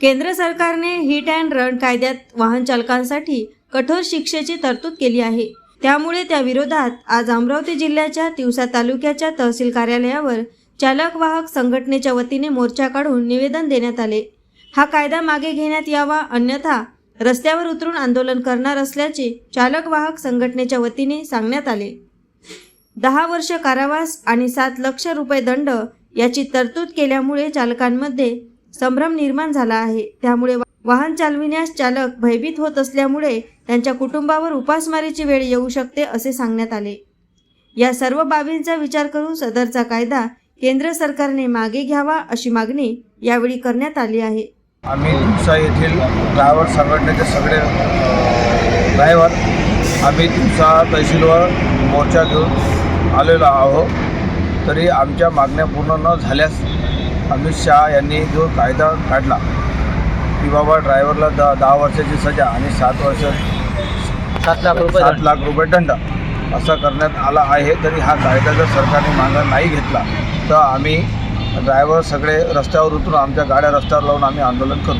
केंद्र सरकारने hit and run कायद्यात वाहन चालकांसाठी कठोर शिक्षेची तरतूद केली आहे. त्यामुळे त्या विरोधात आज अमरावती जिल्ह्याच्या तिवसा तालुक्याच्या तहसील कार्यालयावर चालक वाहक संघटनेच्या वतीने मोर्चा काढून निवेदन देण्यात आले. हा कायदा मागे घेण्यात यावा अन्यथा रस्त्यावर उतरून आंदोलन करणार असल्याचे चालक वाहक संघटनेच्या वतीने सांगण्यात आले. दहा वर्ष कारावास आणि सात लक्ष रुपये दंड याची तरतूद केल्यामुळे चालकांमध्ये संभ्रम निर्माण झाला आहे. त्यामुळे वा- वाहन चालविण्यास चालक भयभीत होत असल्यामुळे त्यांच्या कुटुंबावर उपासमारीची वेळ येऊ शकते असे सांगण्यात आले. या सर्व बाबींचा विचार करून सदरचा कायदा केंद्र सरकारने मागे घ्यावा अशी मागणी यावेळी करण्यात आली आहे. आम्ही दिवसा येथील ड्रायव्हर संघटनेचे सगळे ड्रायव्हर आम्ही दिवसा तहसीलवर मोर्चा घेऊन आलेलो आहोत. तरी आमच्या मागण्या पूर्ण न झाल्यास अमित शहा यांनी जो कायदा काढला की बाबा ड्रायव्हरला द दहा वर्षाची सजा आणि सात वर्ष सात लाख रुपये सात लाख रुपये दंड असा करण्यात आला आहे तरी हा कायदा जर सरकारने मागं नाही घेतला तर आम्ही ड्रायव्हर सगळे रस्त्यावर उतरून आमच्या गाड्या रस्त्यावर लावून आम्ही आंदोलन करू.